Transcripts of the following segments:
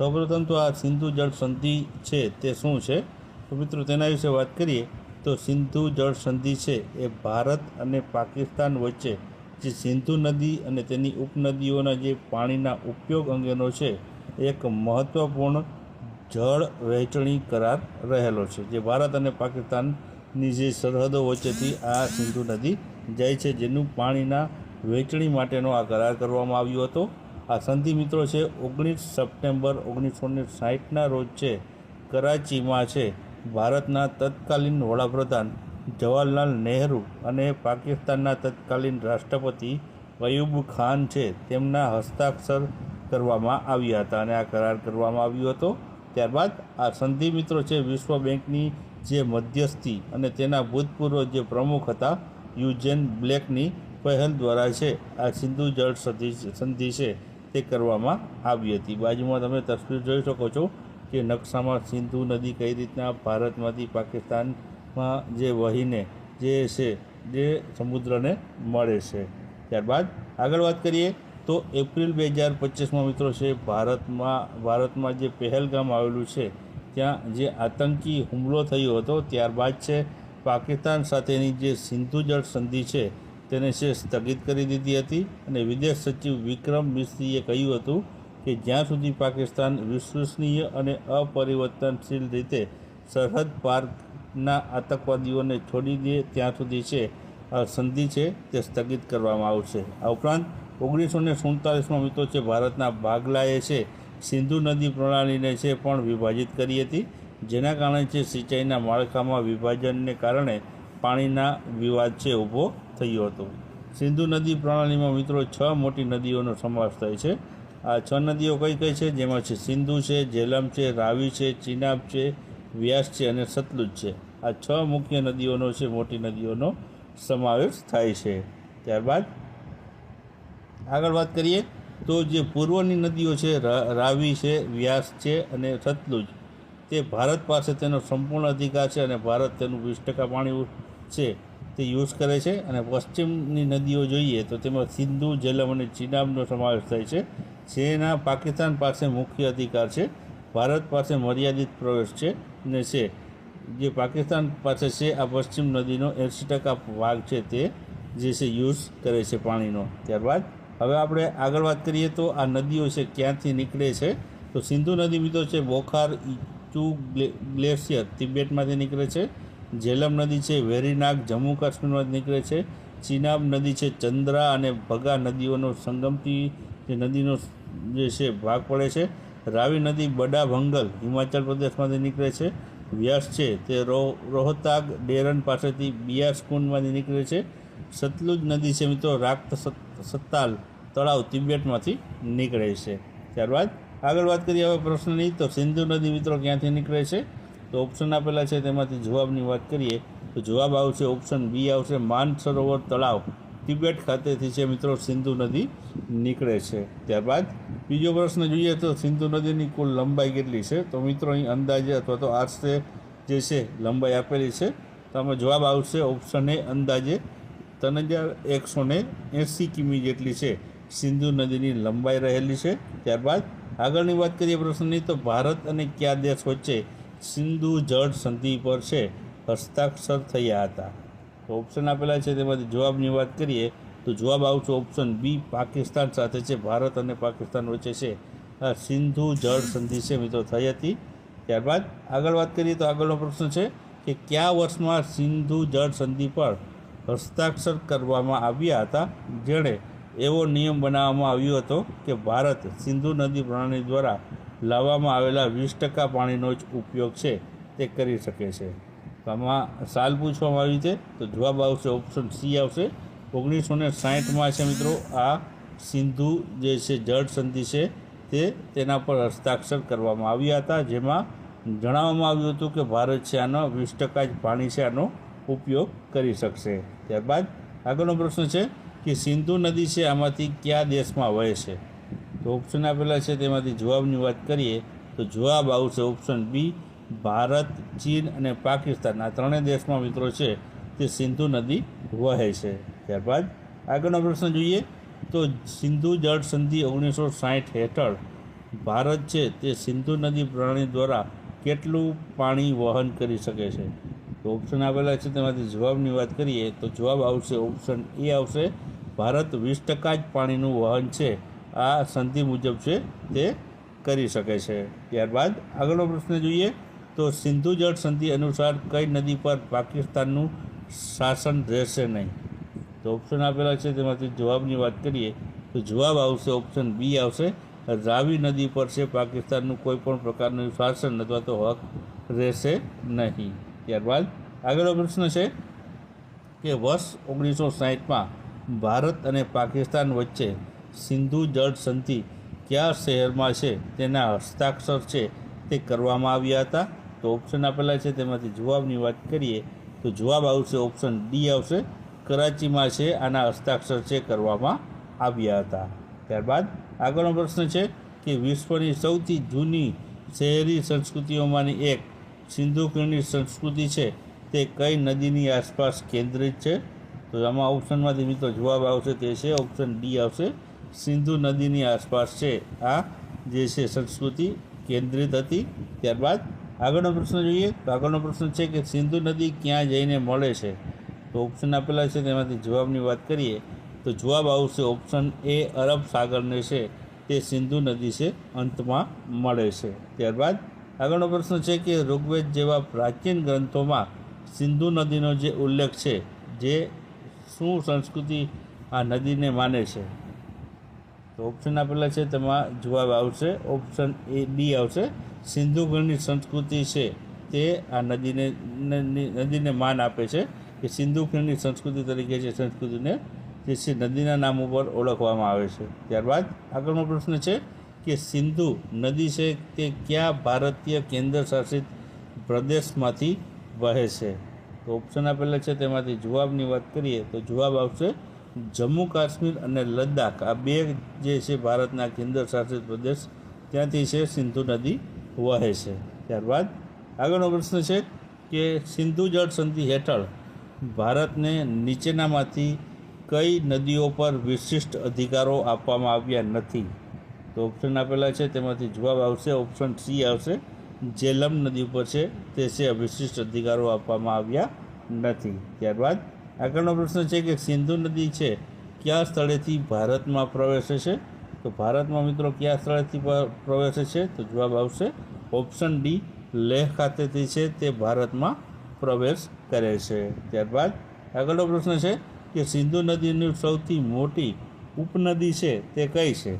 સૌપ્રથમ તો આ સિંધુ જળ સંધિ છે તે શું છે? તો મિત્રો તેના વિશે વાત કરીએ તો સિંધુ જળ સંધિ છે એ ભારત અને પાકિસ્તાન વચ્ચે જે સિંધુ નદી અને તેની ઉપનદીઓના જે પાણીના ઉપયોગ અંગેનો છે, એક મહત્ત્વપૂર્ણ જળ વહેંચણી કરાર રહેલો છે. જે ભારત અને પાકિસ્તાનની જે સરહદો વચ્ચેથી આ સિંધુ નદી જાય છે, જેનું પાણીના વહેંચણી માટેનો આ કરાર કરવામાં આવ્યો હતો. આ સંધિ મિત્રો છે, ઓગણીસ સપ્ટેમ્બર ઓગણીસો ને સાહીઠના રોજ છે, કરાચીમાં છે. ભારતના તત્કાલીન વડાપ્રધાન જવાહરલાલ નહેરુ અને પાકિસ્તાનના તત્કાલીન રાષ્ટ્રપતિ અયુબ ખાન છે, તેમના હસ્તાક્ષર કરવામાં આવ્યા હતા અને આ કરાર કરવામાં આવ્યો હતો. ત્યારબાદ આ સંધિ મિત્રો છે, વિશ્વ બેંકની જે મધ્યસ્થી અને તેના ભૂતપૂર્વ જે પ્રમુખ હતા, યુજેન બ્લેકની પહેલ દ્વારા છે. આ સિંધુ જળ સંધિ સંધિ છે. તે કરવામાં આવી હતી. બાજુમાં તમે તસવીર જોઈ શકો છો કે નકશામાં સિંધુ નદી કઈ રીતના ભારતમાંથી પાકિસ્તાનમાં જે વહીને જે છે જે સમુદ્રને મળે છે. ત્યારબાદ આગળ વાત કરીએ તો એપ્રિલ બે હજાર પચીસમાં મિત્રો છે ભારતમાં ભારતમાં જે પહેલગામ આવેલું છે, ત્યાં જે આતંકી હુમલો થયો હતો, ત્યારબાદ છે પાકિસ્તાન સાથેની જે સિંધુ જળ સંધિ છે તેને છે સ્થગિત કરી દીધી હતી અને વિદેશ સચિવ વિક્રમ મિસ્ત્રીએ કહ્યું હતું કે જ્યાં સુધી પાકિસ્તાન વિશ્વસનીય અને અપરિવર્તનશીલ રીતે સરહદ પારના આતંકવાદીઓને છોડી દે ત્યાં સુધી છે આ સંધિ છે તે સ્થગિત કરવામાં આવશે. આ ઉપરાંત ઓગણીસો ને સુડતાલીસમાં મિત્રો છે ભારતના ભાગલાએ છે, સિંધુ નદી પ્રણાલીને છે પણ વિભાજિત કરી હતી, જેના કારણે છે સિંચાઈના માળખામાં વિભાજનને કારણે પાણીના વિવાદ છે ઊભો થયો હતું. સિંધુ નદી પ્રણાલીમાં મિત્રો છ મોટી નદીઓનો સમાવેશ થાય છે. આ છ નદીઓ કઈ કઈ છે? જેમાં છે સિંધુ છે ઝેલમ છે, રાવી છે, ચિનાબ છે, વ્યાસ છે અને સતલુજ છે. આ છ મુખ્ય નદીઓનો છે મોટી નદીઓનો સમાવેશ થાય છે. ત્યારબાદ આગળ વાત કરીએ તો જે પૂર્વની નદીઓ છે રાવી છે, વ્યાસ છે અને સતલુજ, તે ભારત પાસે તેનો સંપૂર્ણ અધિકાર છે અને ભારત તેનું વીસ ટકા પાણી છે. તે યુઝ કરે છે અને પશ્ચિમની નદીઓ જોઈએ તો તેમાં સિંધુ, જેલમ અને ચિનાબનો સમાવેશ થાય છે, જેના પાકિસ્તાન પાસે મુખ્ય અધિકાર છે, ભારત પાસે મર્યાદિત પ્રવેશ છે ને છે. જે પાકિસ્તાન પાસે છે, આ પશ્ચિમ નદીનો એંસી ટકા ભાગ છે તે જે છે યુઝ કરે છે પાણીનો. ત્યારબાદ હવે આપણે આગળ વાત કરીએ તો આ નદીઓ છે ક્યાંથી નીકળે છે? તો સિંધુ નદી મિત્રો છે બોખાર ઇચુ ગ્લે- ગ્લેશિયર, તિબેટમાંથી નીકળે છે. ઝેલમ નદી છે વેરીનાગ જમ્મુ કાશ્મીરમાંથી નીકળે છે. ચિનાબ નદી છે, ચંદ્રા અને ભગા નદીઓનો સંગમથી જે નદીનો જે છે, ભાગ પડે છે. રાવી નદી બડા ભંગલ હિમાચલ પ્રદેશમાંથી નીકળે છે. વ્યાસ છે, તે રોહતાગ ડેરન પાસેથી બિયાસ કુંડમાંથી નીકળે છે. સતલુજ નદી છે, મિત્રો રાક્ત સત- સત્તાલ તળાવ તિબેટમાંથી નીકળે છે. ત્યારબાદ આગળ વાત કરીએ હવે પ્રશ્નની, તો સિંધુ નદી મિત્રો ક્યાંથી નીકળે છે? તો ઓપ્શન આપેલા છે, તેમાંથી જવાબની વાત કરીએ, તો જવાબ આવશે ઓપ્શન બી આવશે માનસરોવર તળાવ. તિબેટ ખાતેથી છે મિત્રો, સિંધુ નદી નીકળે છે. ત્યારબાદ બીજો પ્રશ્ન જોઈએ તો સિંધુ નદીની કુલ લંબાઈ કેટલી છે? તો મિત્રો, અહીં અંદાજે અથવા તો આશરે જે છે, લંબાઈ આપેલી છે. તો આમાં જવાબ આવશે ઓપ્શન એ અંદાજે ત્રણ હજાર એકસો ને એંસી કિમી જેટલી છે. સિંધુ નદીની લંબાઈ રહેલી છે. ત્યારબાદ આગળની વાત કરીએ પ્રશ્નની, તો ભારત અને કયા દેશ વચ્ચે સિંધુ જળ સંધિ પર છે, હસ્તાક્ષર થયા હતા. તો ઓપ્શન આપેલા છે, તેમાંથી જવાબની વાત કરીએ, તો જવાબ આવશે ઓપ્શન બી પાકિસ્તાન સાથે છે, ભારત અને પાકિસ્તાન વચ્ચે છે. આ સિંધુ જળ સંધિ છે, મિત્રો, થઈ હતી. ત્યારબાદ આગળ વાત કરીએ તો આગળનો પ્રશ્ન છે કે કયા વર્ષમાં સિંધુ જળ સંધિ પર હસ્તાક્ષર કરવામાં આવ્યા હતા? જેણે એવો નિયમ બનાવવામાં આવ્યો હતો કે ભારત સિંધુ નદી પ્રણાલી દ્વારા લાવવામાં આવેલા વીસ ટકા પાણીનો જ ઉપયોગ છે, તે કરી શકે છે. આમાં સાલ પૂછવામાં આવી છે, તો જવાબ આવશે ઓપ્શન સી આવશે. ઓગણીસો ને સાહીઠમાં છે મિત્રો, આ સિંધુ જે છે, જળ સંધિ છે, તે તેના પર હસ્તાક્ષર કરવામાં આવ્યા હતા, જેમાં જણાવવામાં આવ્યું હતું કે ભારત છે, આનો વીસ ટકા જ પાણી છે, આનો ઉપયોગ કરી શકશે. ત્યારબાદ આગળનો પ્રશ્ન છે કે સિંધુ નદી છે, આમાંથી કયા દેશમાં વહે છે? તો ઓપ્શન આપેલા છે, તેમાંથી જવાબની વાત કરીએ, તો જવાબ આવશે ઓપ્શન બી ભારત, ચીન અને પાકિસ્તાન. આ ત્રણેય દેશમાં મિત્રો છે, તે સિંધુ નદી વહે છે. ત્યારબાદ આગળનો પ્રશ્ન જોઈએ, તો સિંધુ જળ સંધિ ઓગણીસો સાહીઠ હેઠળ ભારત છે, તે સિંધુ નદી પ્રણાલી દ્વારા કેટલું પાણી વહન કરી શકે છે? તો ઓપ્શન આપેલા છે, તેમાંથી જવાબની વાત કરીએ, તો જવાબ આવશે ઓપ્શન એ આવશે, ભારત વીસ ટકા જ પાણીનું વહન છે આ સંધિ મુજબ છે તે કરી શકે છે. ત્યારબાદ આગળનો પ્રશ્ન જોઈએ તો સિંધુ જળ સંધિ અનુસાર કઈ નદી પર પાકિસ્તાનનું શાસન રહેશે નહીં? તો ઓપ્શન આપેલા છે, તેમાંથી જવાબની વાત કરીએ તો જવાબ આવશે ઓપ્શન બી આવશે. રાવી નદી પર છે પાકિસ્તાનનું કોઈ પણ પ્રકારનું શાસન અથવા તો હક રહેશે નહીં. ત્યારબાદ આગળનો પ્રશ્ન છે કે વર્ષ ઓગણીસો સાહીઠમાં ભારત અને પાકિસ્તાન વચ્ચે સિંધુ જળ સંધિ કયા શહેરમાં છે, તેના હસ્તાક્ષર છે તે કરવામાં આવ્યા હતા. તો ઓપ્શન આપેલા છે, તેમાંથી જવાબની વાત કરીએ, તો જવાબ આવશે ઓપ્શન ડી આવશે. કરાચીમાં છે, આના હસ્તાક્ષર છે, કરવામાં આવ્યા હતા. ત્યારબાદ આગળનો પ્રશ્ન છે કે વિશ્વની સૌથી જૂની શહેરી સંસ્કૃતિઓમાંની એક સિંધુ ખીણની સંસ્કૃતિ છે, તે કઈ નદીની આસપાસ કેન્દ્રિત છે? તો આમાં ઓપ્શનમાંથી મિત્રો જવાબ આવશે, તે છે ઓપ્શન ડી આવશે. સિંધુ નદીની આસપાસ છે આ જે છે સંસ્કૃતિ કેન્દ્રિત હતી. ત્યારબાદ આગળનો પ્રશ્ન જોઈએ તો આગળનો પ્રશ્ન છે કે સિંધુ નદી ક્યાં જઈને મળે છે? તો ઓપ્શન આપેલા છે, તેમાંથી જવાબની વાત કરીએ તો જવાબ આવશે ઓપ્શન એ અરબ સાગરને છે. તે સિંધુ નદી છે, અંતમાં મળે છે. ત્યારબાદ આગળનો પ્રશ્ન છે કે ઋગ્વેદ જેવા પ્રાચીન ગ્રંથોમાં સિંધુ નદીનો જે ઉલ્લેખ છે, જે શું સંસ્કૃતિ આ નદીને માને છે? તો ઓપ્શન આપેલા છે, તેમાં જવાબ આવશે. ઓપ્શન એ ડી આવશે. સિંધુ ખીણની સંસ્કૃતિ છે, તે આ નદીને નદીને માન આપે છે કે સિંધુ ખીણની સંસ્કૃતિ તરીકે જે સંસ્કૃતિને, જે છે, નદીના નામ ઉપર ઓળખવામાં આવે છે. ત્યારબાદ આગળનો પ્રશ્ન છે કે સિંધુ નદી છે તે કયા ભારતીય કેન્દ્ર શાસિત પ્રદેશમાંથી વહે છે? તો ઓપ્શન આપેલા છે, તેમાંથી જવાબની વાત કરીએ તો જવાબ આવશે જમ્મુ કાશ્મીર અને લદ્દાખ, આ બે જે છે ભારતના કેન્દ્ર શાસિત પ્રદેશ, ત્યાંથી છે સિંધુ નદી વહે છે. ત્યારબાદ આગળનો પ્રશ્ન છે કે સિંધુ જળ સંધિ હેઠળ ભારતને નીચેનામાંથી કઈ નદીઓ પર વિશિષ્ટ અધિકારો આપવામાં આવ્યા નથી? તો ઓપ્શન આપેલા છે, તેમાંથી જવાબ આવશે ઓપ્શન સી આવશે. જેલમ નદી ઉપર છે, તે છે વિશિષ્ટ અધિકારો આપવામાં આવ્યા નથી. ત્યારબાદ આગળનો પ્રશ્ન છે કે સિંધુ નદી છે, કયા સ્થળેથી ભારતમાં પ્રવેશે છે? તો ભારતમાં મિત્રો કયા સ્થળેથી પ્રવેશે છે? તો જવાબ આવશે ઓપ્શન ડી, લેહ ખાતેથી છે, તે ભારતમાં પ્રવેશ કરે છે. ત્યારબાદ આગળનો પ્રશ્ન છે કે સિંધુ નદીની સૌથી મોટી ઉપનદી છે, તે કઈ છે?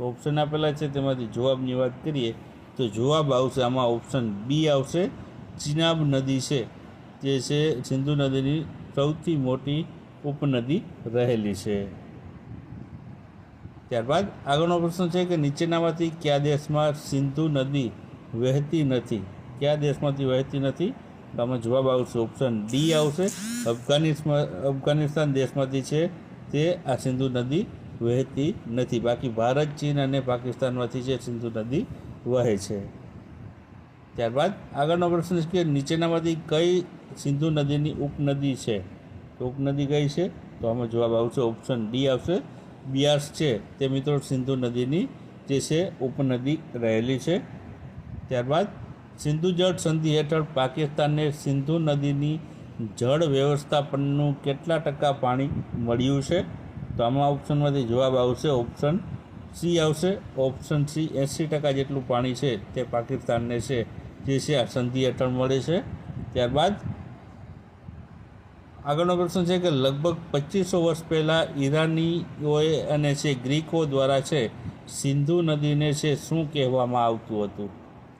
ઓપ્શન આપેલા છે, તેમાંથી જવાબની વાત કરીએ, તો જવાબ આવશે આમાં ઓપ્શન બી આવશે, ચિનાબ નદી છે, જે છે સિંધુ નદીની સૌથી મોટી ઉપનદી રહેલી છે. ત્યારબાદ આગળનો પ્રશ્ન છે કે નીચેનામાંથી કયા દેશમાં સિંધુ નદી વહેતી નથી? કયા દેશમાંથી વહેતી નથી? આમાં જવાબ આવશે ઓપ્શન ડી આવશે. અફઘાનિસ્તાન અફઘાનિસ્તાન દેશમાંથી છે તે આ સિંધુ નદી વહેતી નથી. બાકી ભારત, ચીન અને પાકિસ્તાનમાંથી છે સિંધુ નદી વહે છે. ત્યારબાદ આગળનો પ્રશ્ન છે કે નીચેનામાંથી કઈ સિંધુ નદીની ઉપનદી છે. તો ઉપનદી કઈ છે? તો આમાં જવાબ આવશે ઓપ્શન ડી આવશે. બિયાસ છે. તે મિત્રો સિંધુ નદીની જે છે, ઉપનદી રહેલી છે. ત્યારબાદ સિંધુ જળ સંધિ હેઠળ પાકિસ્તાનને સિંધુ નદીની જળ વ્યવસ્થાપનનું કેટલા ટકા પાણી મળ્યું છે? તો આમાં ઓપ્શનમાંથી જવાબ આવશે ઓપ્શન સી આવશે. ઓપ્શન સી એંસી ટકા જેટલું પાણી છે તે પાકિસ્તાનને છે, જે છે આ સંધિ હેઠળ મળે છે. ત્યારબાદ આગળનો પ્રશ્ન છે કે લગભગ પચીસો વર્ષ પહેલાં ઈરાનીઓએ અને છે ગ્રીકો દ્વારા છે સિંધુ નદીને છે શું કહેવામાં આવતું હતું?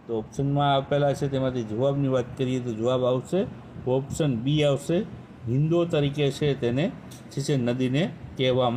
તો ઓપ્શનમાં આપેલા છે, તેમાંથી જવાબની વાત કરીએ તો જવાબ આવશે. ઓપ્શન બી આવશે. હિન્દો તરીકે છે તેને છે નદીને કહેવામાં